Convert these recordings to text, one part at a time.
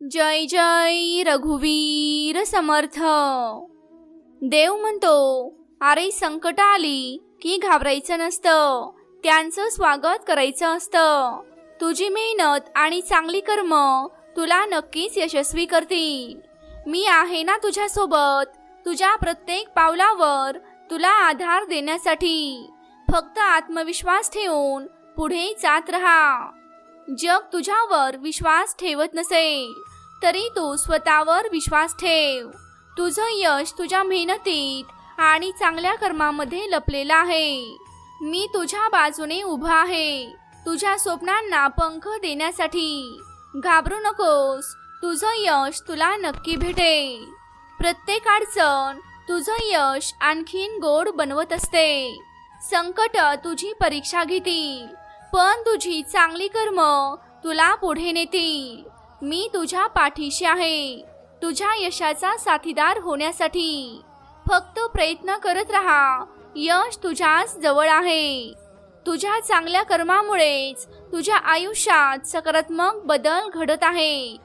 जय जय रघुवीर समर्थ. देव म्हणतो अरे संकट आली की घाबरायचं नसतं. त्यांचं स्वागत करायचं असतं. तुझी मेहनत आणि चांगली कर्म तुला नक्कीच यशस्वी करतील. मी आहे ना तुझ्यासोबत. तुझ्या प्रत्येक पावलावर तुला आधार देण्यासाठी. फक्त आत्मविश्वास ठेवून पुढे जात राहा. जग तुझ्यावर विश्वास ठेवत नसेल तरी तू स्वतःवर विश्वास ठेव. तुझं यश तुझ्या मेहनतीत आणि चांगल्या कर्मामध्ये लपलेलं आहे. मी तुझ्या बाजूने उभा आहे. तुझ्या स्वप्नांना पंख देण्यासाठी. घाबरू नकोस तुझं यश तुला नक्की भेटेल प्रत्येक अडचण तुझं यश आणखीन गोड बनवत असते. संकट तुझी परीक्षा घेतील. पण तुझी चांगली कर्म तुला पुढे नेतील. मी तुझ्या पाठीशी आहे. तुझ्या यशाचा साथीदार होण्यासाठी फक्त प्रयत्न करत राहा. यश तुझ्याच जवळ आहे. तुझ्या चांगल्या कर्मामुळेच तुझ्या आयुष्यात सकारात्मक बदल घडत आहे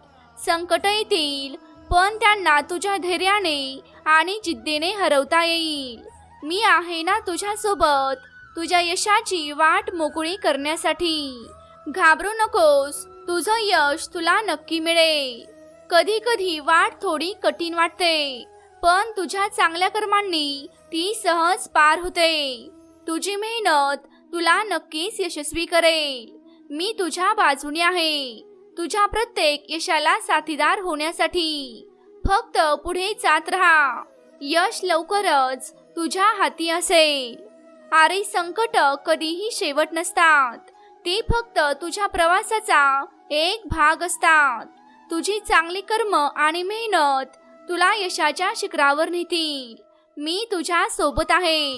संकट येतील पण त्यांना तुझ्या धैर्याने आणि जिद्दीने हरवता येईल. मी आहे ना तुझ्यासोबत. तुझ्या यशाची वाट मोकळी करण्यासाठी. घाबरू नकोस तुझं यश तुला नक्की मिळेल. कधी कधी वाट थोडी कठीण वाटते पण तुझ्या चांगल्या कर्मांनी ती सहज पार होते. तुझी मेहनत तुला नक्कीच यशस्वी करेल. मी तुझ्या बाजूने आहे. तुझ्या प्रत्येक यशाला साथीदार होण्यासाठी फक्त पुढे जात राहा. यश लवकरच तुझ्या हाती असेल. अरे संकट कधीही शेवट नसतात. ते फक्त तुझ्या प्रवासाचा एक भाग असतात. तुझी चांगली कर्म आणि मेहनत तुला यशाच्या शिखरावर नेतील. मी तुझ्या सोबत आहे.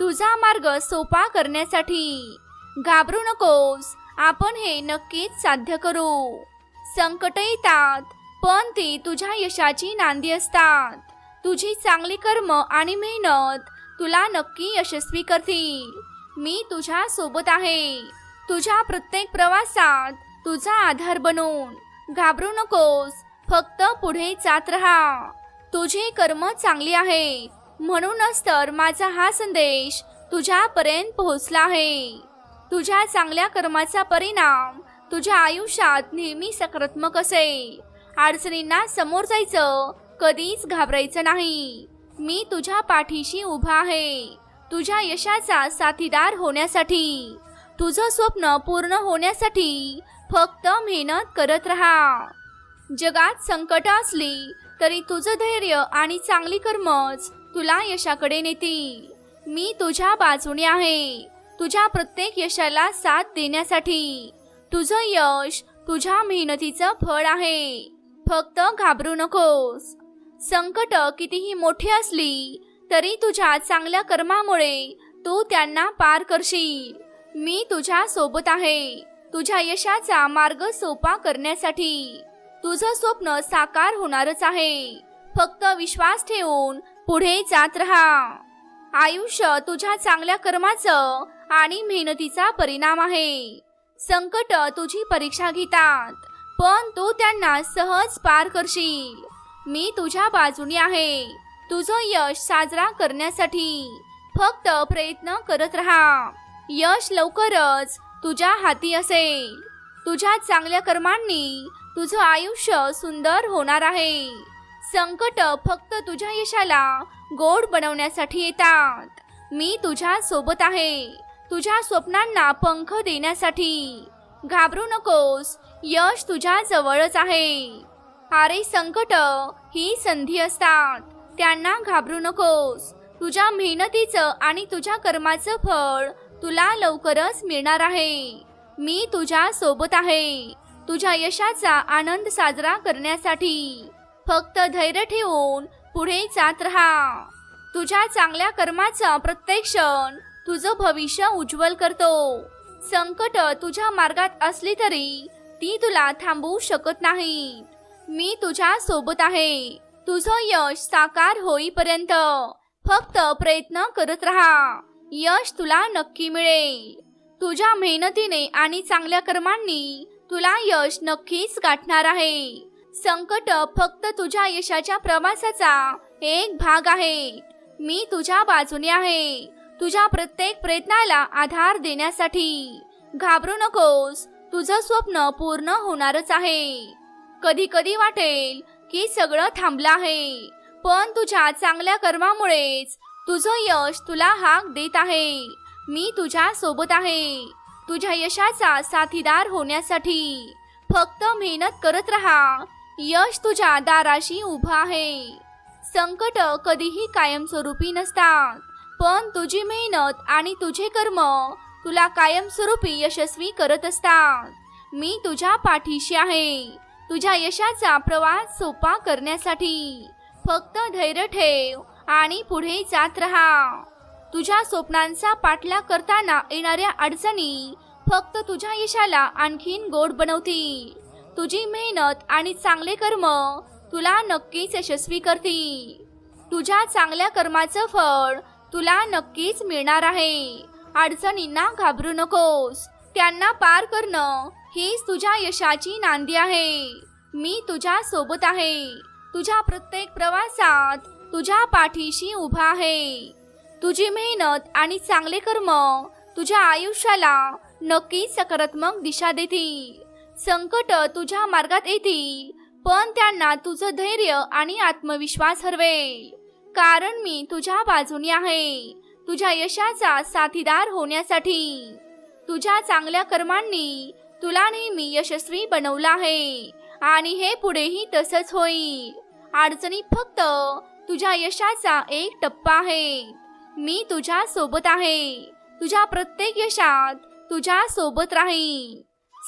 तुझा मार्ग सोपा करण्यासाठी. घाबरू नकोस. आपण हे नक्कीच साध्य करू. संकट येतात पण ती तुझ्या यशाची नांदी असतात. तुझी चांगली कर्म आणि मेहनत तुला नक्की यशस्वी करतील. मी तुझ्या सोबत आहे. तुझ्या प्रत्येक प्रवासात तुझा आधार बनून. घाबरू नकोस. फक्त पुढे जात राहा. तुझी कर्म चांगली आहे म्हणूनच तर माझा हा संदेश तुझ्यापर्यंत पोहोचला आहे. तुझ्या चांगल्या कर्माचा परिणाम तुझ्या आयुष्यात नेहमी सकारात्मक असेल. अडचणींना समोर जायचं कधीच घाबरायचं नाही. मी तुझ्या पाठीशी उभा आहे. तुझ्या यशाचा साथीदार होण्यासाठी तुझं स्वप्न पूर्ण होण्यासाठी फक्त मेहनत करत राहा. जगात संकट असली तरी तुझं धैर्य आणि चांगली कर्मच तुला यशाकडे नेतील मी तुझ्या बाजूने आहे. तुझ्या प्रत्येक यशाला साथ देण्यासाठी. तुझं यश तुझ्या मेहनतीचं फळ आहे. फक्त घाबरू नकोस. संकट कितीही मोठी असली तरी तुझ्या चांगल्या कर्मामुळे तू त्यांना पार करशील. मी तुझ्या सोबत आहे. तुझ्या यशाचा मार्ग सोपा करण्यासाठी तुझं स्वप्न साकार होणारच आहे. फक्त विश्वास ठेवून पुढे जात राहा. आयुष्य तुझ्या चांगल्या कर्माचं आणि मेहनतीचा परिणाम आहे. संकट तुझी परीक्षा घेतात पण तू त्यांना सहज पार करशील. मी तुझ्या बाजूने आहे. तुझं यश साजरा करण्यासाठी फक्त प्रयत्न करत राहा. यश लवकरच तुझ्या हाती असेल. तुझ्या चांगल्या कर्मांनी तुझं आयुष्य सुंदर होणार आहे. संकट फक्त तुझ्या यशाला गोड बनवण्यासाठी येतात. मी तुझ्या सोबत आहे. तुझ्या स्वप्नांना पंख देण्यासाठी. घाबरू नकोस. यश तुझ्या जवळच आहे. अरे संकट ही संधी असतात. त्यांना घाबरू नकोस. तुझ्या मेहनतीचं आणि तुझ्या कर्माचं फळ तुला लवकरच मिळणार आहे. मी तुझ्या सोबत आहे. तुझ्या यशाचा आनंद साजरा करण्यासाठी फक्त धैर्य ठेवून पुढे जात राहा. तुझ्या चांगल्या कर्माचा प्रत्येक क्षण तुझं भविष्य उज्ज्वल करतो. संकट तुझ्या मार्गात असली तरी ती तुला थांबवू शकत नाही. मी तुझ्या सोबत आहे. तुझं यश साकार होईपर्यंत फक्त प्रयत्न करत राहा. यश तुला नक्की मिळेल. तुझ्या मेहनतीने आणि चांगल्या कर्मांनी तुला यश नक्कीच गाठणार आहे. संकट फक्त तुझ्या यशाच्या प्रवासाचा एक भाग आहे. मी तुझ्या बाजूने आहे. तुझ्या प्रत्येक प्रयत्नाला आधार देण्यासाठी. घाबरू नकोस. तुझं स्वप्न पूर्ण होणारच आहे. कधी कधी वाटेल की सगळं थांबलं आहे. पण तुझ्या चांगल्या कर्मामुळेच तुझं यश तुला हाक देत आहे. मी तुझ्या सोबत आहे. तुझ्या यशाचा साथीदार होण्यासाठी फक्त मेहनत करत राहा. यश तुझ्या दाराशी उभं आहे. संकट कधीही कायमस्वरूपी नसतात. पण तुझी मेहनत आणि तुझे कर्म तुला कायमस्वरूपी यशस्वी करत असतात. मी तुझ्या पाठीशी आहे. तुझ्या यशाचा प्रवास सोपा करण्यासाठी. फक्त धैर्य ठेव आणि पुढे जात राहा. तुझ्या स्वप्नांचा पाठलाग करताना येणाऱ्या अडचणी फक्त तुझ्या यशाला आणखीन गोड बनवतील. तुझी मेहनत आणि चांगले कर्म तुला नक्कीच यशस्वी करतील. तुझ्या चांगल्या कर्माचं फळ तुला नक्कीच मिळणार आहे. अडचणींना घाबरू नकोस. त्यांना पार करणं हीच तुझ्या यशाची नांदी आहे. मी तुझ्या सोबत आहे. तुझ्या प्रत्येक प्रवासात तुझ्या पाठीशी उभा आहे. तुझी मेहनत आणि चांगले कर्म तुझ्या आयुष्याला नक्की सकारात्मक दिशा देतील. संकट तुझ्या मार्गात येतील पण त्यांना तुझं धैर्य आणि आत्मविश्वास हरवेल. कारण मी तुझ्या बाजूने आहे. तुझ्या यशाचा साथीदार होण्यासाठी. तुझ्या चांगल्या कर्मांनी तुला नेहमी यशस्वी बनवलं आहे. आणि हे पुढेही तसंच होईल. अडचणी फक्त तुझ्या यशाचा एक टप्पा आहे मी तुझ्या सोबत आहे. तुझ्या प्रत्येक यशात तुझ्या सोबत राहीन.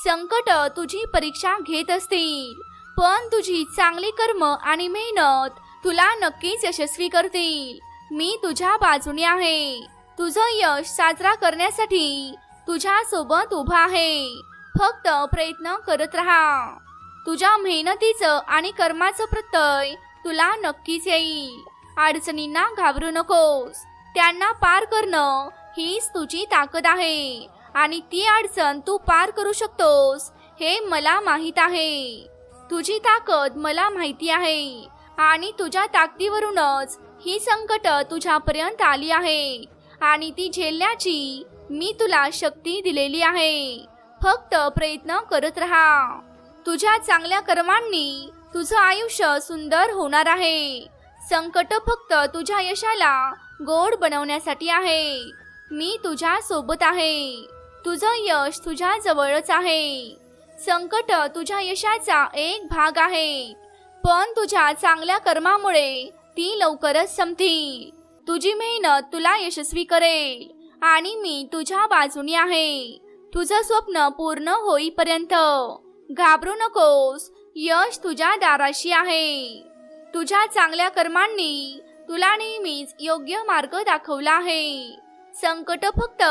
संकट तुझी परीक्षा घेत असतील. पण तुझी चांगली कर्म आणि मेहनत तुला नक्कीच यशस्वी करतील. मी तुझ्या बाजूने आहे. तुझं यश साजरा करण्यासाठी तुझ्या सोबत उभा आहे. फक्त प्रयत्न करत राहा. तुझ्या मेहनतीचं आणि कर्माचं प्रत्यय तुला नक्कीच येईल. अडचणींना घाबरू नकोस. त्यांना पार करणं हीच तुझी ताकद आहे. आणि ती अडचण तू पार करू शकतोस हे मला माहीत आहे. तुझी ताकद मला माहिती आहे. आणि तुझ्या ताकदीवरूनच ही संकट तुझ्यापर्यंत आली आहे. आणि ती झेलण्याची मी तुला शक्ती दिलेली आहे. फक्त प्रयत्न करत राहा. तुझ्या चांगल्या कर्मांनी तुझं आयुष्य सुंदर होणार आहे. संकट फक्त तुझ्या यशाला गोड बनवण्यासाठी आहे. मी तुझ्या सोबत आहे. तुझं यश तुझ्या जवळच आहे. संकट तुझ्या यशाचा एक भाग आहे. पण तुझ्या चांगल्या कर्मामुळे ती लवकरच संपतील तुझी मेहनत तुला यशस्वी करेल आणि मी तुझ्या बाजूनी आहे. तुझं स्वप्न पूर्ण होईपर्यंत. घाबरू नकोस. यश तुझ्या दाराशी आहे. तुझ्या चांगल्या कर्मांनी तुला नेहमीच योग्य मार्ग दाखवला आहे. संकट फक्त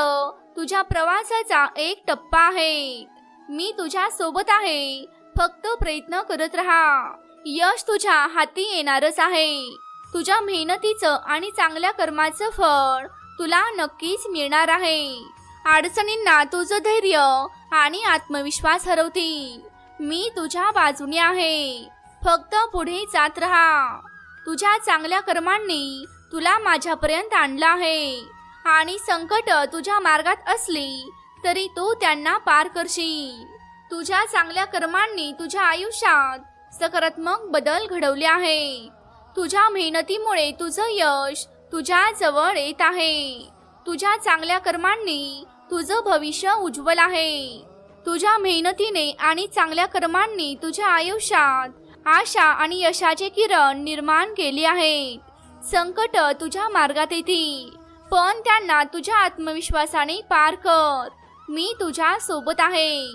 तुझ्या प्रवासाचा एक टप्पा आहे. मी तुझ्या सोबत आहे. फक्त प्रयत्न करत राहा. यश तुझ्या हाती येणारच आहे. तुझ्या मेहनतीचं आणि चांगल्या कर्माचं फळ तुला नक्कीच मिळणार आहे. अडचणींना तुझं धैर्य आणि आत्मविश्वास हरवतील मी तुझ्या बाजूने आहे. फक्त पुढे जात राहा. तुझ्या चांगल्या कर्मांनी तुला माझ्यापर्यंत आणलं आहे. आणि संकट तुझ्या मार्गात असली तरी तू त्यांना पार करशील. तुझ्या चांगल्या कर्मांनी तुझ्या आयुष्यात सकारात्मक बदल घडवले आहे. तुझ्या मेहनतीमुळे तुझं यश तुझ्या जवळ येत आहे. तुझ्या चांगल्या कर्मांनी तुझं भविष्य उज्ज्वल आहे. तुझ्या मेहनतीने आणि चांगल्या कर्मांनी तुझ्या आयुष्यात आशा आणि यशाचे किरण निर्माण केले आहेत संकट तुझ्या मार्गात येतील पण त्यांना तुझ्या आत्मविश्वासाने पार कर. मी तुझ्या सोबत आहे.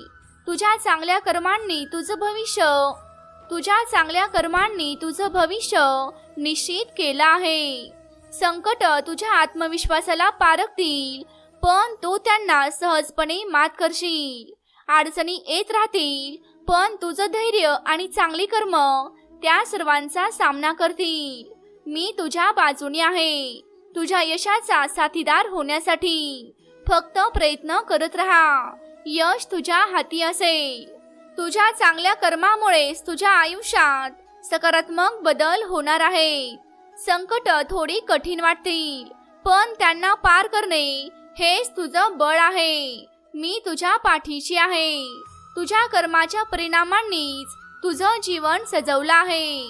तुझ्या चांगल्या कर्मांनी तुझं भविष्य तुझ्या चांगल्या कर्मांनी तुझं भविष्य निश्चित केलं आहे. संकट तुझ्या आत्मविश्वासाला पारखतील पण तू त्यांना सहजपणे मात करशील. अडचणी येत राहतील पण तुझं धैर्य आणि चांगली कर्म त्या सर्वांचा सामना करतील. मी तुझ्या बाजूने आहे. तुझ्या यशाचा साथीदार होण्यासाठी फक्त प्रयत्न करत राहा. यश तुझ्या हाती असेल. तुझ्या चांगल्या कर्मामुळेच तुझ्या आयुष्यात सकारात्मक बदल होणार आहे संकट थोडी कठीण वाटतील पण त्यांना पार करणे हेच तुझं बळ आहे. मी तुझ्या पाठीशी आहे. तुझ्या कर्माच्या परिणामांनीच तुझं जीवन सजवलं आहे.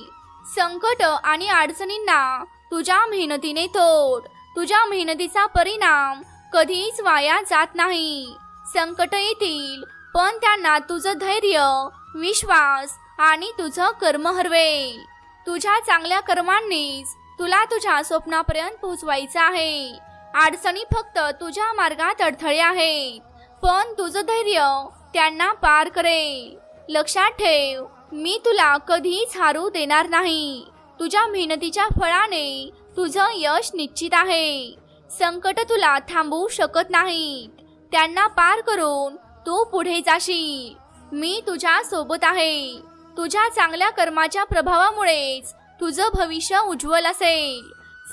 संकट आणि अडचणींना तुझ्या मेहनतीने तोड. तुझ्या मेहनतीचा परिणाम कधीच वाया जात नाही. संकट येतील पण त्यांना तुझं धैर्य विश्वास आणि तुझं कर्म हरवेल. तुझ्या चांगल्या कर्मांनीच तुला तुझ्या स्वप्नापर्यंत पोहोचवायचं आहे. अडचणी फक्त तुझ्या मार्गात अडथळे आहेत. पण तुझं धैर्य त्यांना पार करेल. लक्षात ठेव मी तुला कधीच हारू देणार नाही. तुझ्या मेहनतीच्या फळाने तुझं यश निश्चित आहे. संकट तुला थांबवू शकत नाहीत. त्यांना पार करून तू पुढे जाशील. मी तुझ्या सोबत आहे. तुझ्या चांगल्या कर्माच्या प्रभावामुळेच तुझं भविष्य उज्ज्वल असेल.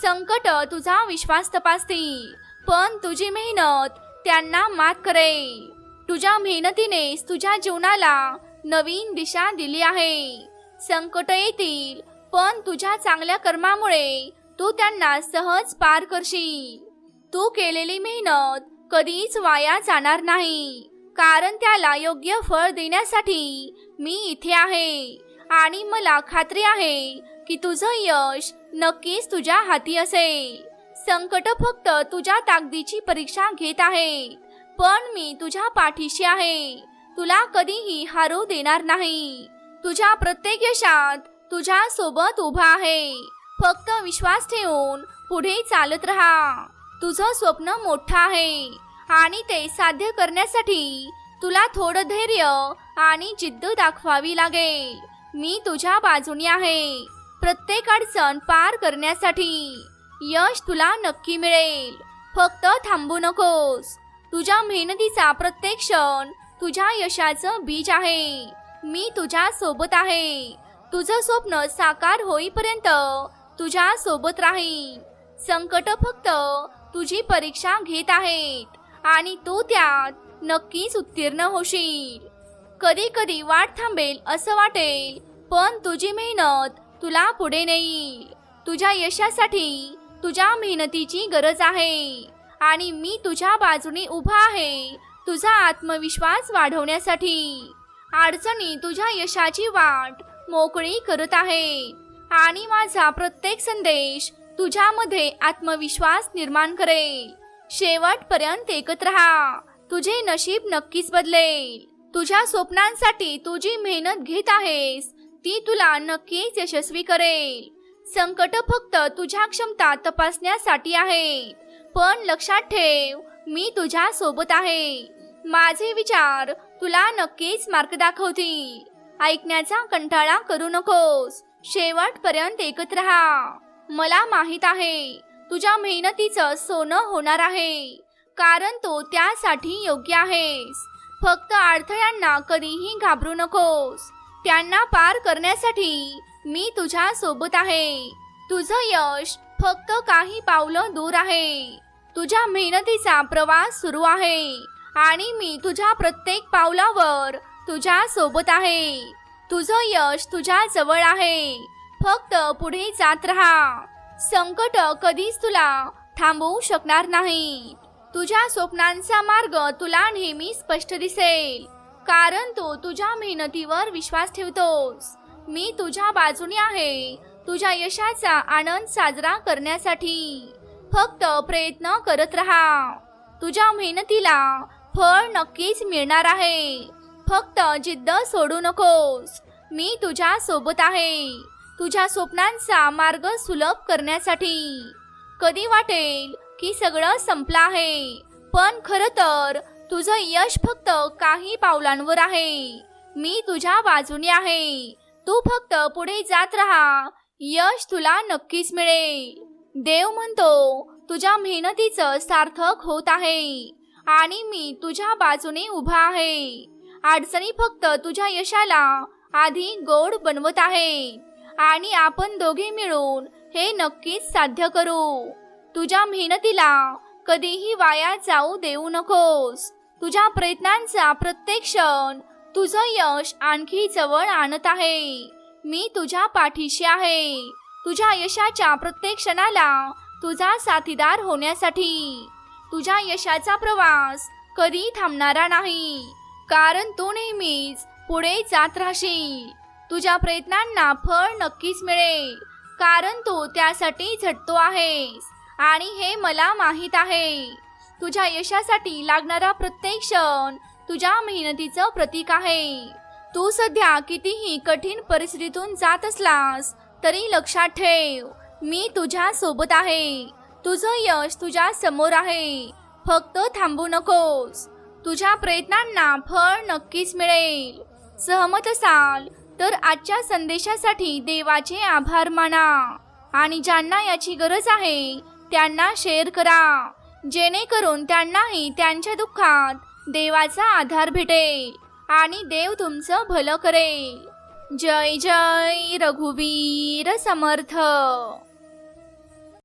संकट तुझा विश्वास तपासतील पण तुझी मेहनत त्यांना मात करेल तुझ्या मेहनतीनेच तुझ्या जीवनाला नवीन दिशा दिली आहे. संकट येतील पण तुझ्या चांगल्या कर्मामुळे तू त्यांना सहज पार करशील. तू केलेली मेहनत कधीच वाया जाणार नाही कारण त्याला योग्य फळ देण्यासाठी मी इथे आहे. आणि मला खात्री आहे की तुझं यश नक्कीच तुझ्या हाती असेल. संकट फक्त तुझ्या ताकदीची परीक्षा घेत आहे. पण मी तुझ्या पाठीशी आहे. तुला कधीही हारू देणार नाही. तुझ्या प्रत्येक यशात तुझ्या सोबत उभा आहे. फक्त विश्वास ठेवून पुढे चालत राहा. तुझं स्वप्न मोठं आहे. आणि ते साध्य करण्यासाठी तुला थोडं धैर्य आणि जिद्द दाखवावी लागेल. मी तुझ्या बाजूनी आहे. प्रत्येक अडचण पार करण्यासाठी. यश तुला नक्की मिळेल. फक्त थांबू नकोस. तुझ्या मेहनतीचा प्रत्येक क्षण तुझ्या यशाचं बीज आहे. मी तुझ्या सोबत आहे. तुझं स्वप्न साकार होईपर्यंत तुझ्या सोबत राहील संकट फक्त तुझी परीक्षा घेत आहेत आणि तू त्यात नक्कीच उत्तीर्ण होशील. कधी कधी वाट थांबेल असं वाटेल पण तुझी मेहनत तुला पुढे नेईल तुझ्या यशासाठी तुझ्या मेहनतीची गरज आहे. आणि मी तुझ्या बाजूने उभा आहे तुझा आत्मविश्वास वाढवण्यासाठी. अडचणी तुझ्या यशाची वाट मोकळी करत आहे. आणि माझा प्रत्येक संदेश तुझ्यामध्ये आत्मविश्वास निर्माण करेल. शेवटपर्यंत एकत राहा. तुझे नशीब नक्कीच बदलेल. तुझ्या स्वप्नांसाठी तुझी मेहनत घेत आहेस ती तुला नक्कीच यशस्वी करेल. संकट फक्त तुझ्या क्षमता तपासण्यासाठी आहे. पण लक्षात ठेव मी तुझ्या सोबत आहे. माझे विचार तुला नक्कीच मार्ग दाखवतील. ऐकण्याचा कंटाळा करू नकोस. शेवटपर्यंत एकत्र राहा. मला माहीत आहे तुझ्या मेहनतीचं सोनं होणार आहे. कारण तो त्यासाठी योग्य आहेस. फक्त अडथळ्यांना कधीही घाबरू नकोस. त्यांना पार करण्यासाठी मी तुझ्या सोबत आहे. तुझं यश फक्त काही पावलं दूर आहे. तुझ्या मेहनतीचा प्रवास सुरू आहे आणि मी तुझ्या प्रत्येक पावलावर तुझ्या सोबत आहे. तुझं यश तुझ्या जवळ आहे. फक्त पुढे जात राहा. संकट कधीच तुला थांबवू शकणार नाही. तुझ्या स्वप्नांचा मार्ग तुला नेहमी स्पष्ट दिसेल. कारण तो तुझ्या मेहनतीवर विश्वास ठेवतोस. मी तुझ्या बाजूने आहे. तुझ्या यशाचा आनंद साजरा करण्यासाठी फक्त प्रयत्न करत राहा. तुझ्या मेहनतीला फळ नक्कीच मिळणार आहे. फक्त जिद्द सोडू नकोस. मी तुझ्या सोबत आहे. तुझ्या स्वप्नांचा मार्ग सुलभ करण्यासाठी. कधी वाटेल की सगळं संपलं आहे. पण खरं तर तुझं यश फक्त काही पावलांवर आहे. मी तुझ्या बाजूने आहे. तू फक्त पुढे जात राहा. यश तुला नक्कीच मिळेल. देव म्हणतो तुझ्या मेहनतीचं सार्थक होत आहे आणि मी तुझ्या बाजूने उभा आहे. अडचणी फक्त तुझ्या यशाला आधी गोड बनवत आहे आणि आपण दोघे मिळून हे नक्कीच साध्य करू. तुझ्या मेहनतीला कधीही वाया जाऊ देऊ नकोस. तुझ्या प्रयत्नांचा प्रत्येक क्षण तुझं यश आणखी जवळ आणत आहे. मी तुझ्या पाठीशी आहे. तुझ्या यशाच्या प्रत्येक क्षणाला तुझा साथीदार होण्यासाठी. तुझ्या यशाचा प्रवास कधी थांबणारा नाही. कारण तू नेहमीच पुढे जात राहशील. तुझ्या प्रयत्नांना फळ नक्कीच मिळेल. कारण तू त्यासाठी झटतो आहेस. आणि हे मला माहीत आहे. तुझ्या यशासाठी लागणारा प्रत्येक क्षण तुझ्या मेहनतीचं प्रतीक आहे. तू सध्या कितीही कठीण परिस्थितीतून जात असलास तरी लक्षात ठेव मी तुझ्या सोबत आहे. तुझं यश तुझ्या समोर आहे. फक्त थांबू नकोस. तुझ्या प्रयत्नांना फळ नक्कीच मिळेल. सहमत असाल तर आजच्या संदेशासाठी देवाचे आभार माना. आणि ज्यांना याची गरज आहे त्यांना शेअर करा. जेणेकरून त्यांनाही त्यांच्या दुःखात देवाचा आधार भेटेल आणि देव तुमचं भलं करेल. जय जय रघुवीर समर्थ.